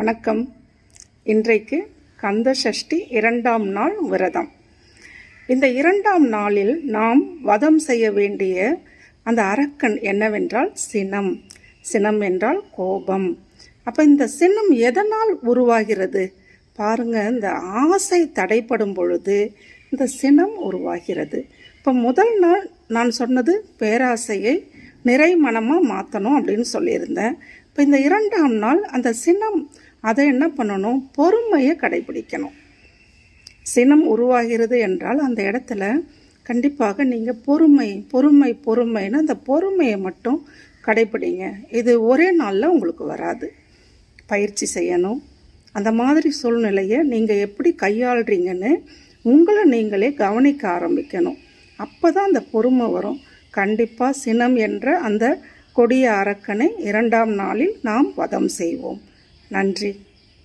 வணக்கம். இன்றைக்கு கந்த சஷ்டி இரண்டாம் நாள் விரதம். இந்த இரண்டாம் நாளில் நாம் வதம் செய்ய வேண்டிய அந்த அரக்கன் என்னவென்றால் சினம். சினம் என்றால் கோபம். அப்போ இந்த சினம் எதனால் உருவாகிறது? பாருங்க இந்த ஆசை தடைப்படும் பொழுது இந்த சினம் உருவாகிறது. இப்போ முதல் நாள் நான் சொன்னது பேராசையை நிறை மனமாக மாற்றணும் அப்படின்னு சொல்லியிருந்தேன். இப்போ இந்த இரண்டாம் நாள் அந்த சினம் அதை என்ன பண்ணணும்? பொறுமையை கடைபிடிக்கணும். சினம் உருவாகிறது என்றால் அந்த இடத்துல கண்டிப்பாக நீங்கள் பொறுமை பொறுமை பொறுமைன்னு அந்த பொறுமையை மட்டும் கடைபிடிங்க. இது ஒரே நாளில் உங்களுக்கு வராது. பயிற்சி செய்யணும். அந்த மாதிரி சூழ்நிலையை நீங்கள் எப்படி கையாளுறீங்கன்னு உங்களை நீங்களே கவனிக்க ஆரம்பிக்கணும். அப்போ தான் அந்த பொறுமை வரும். கண்டிப்பாக சினம் என்ற அந்த கொடிய அரக்கனை இரண்டாம் நாளில் நாம் வதம் செய்வோம். நன்றி.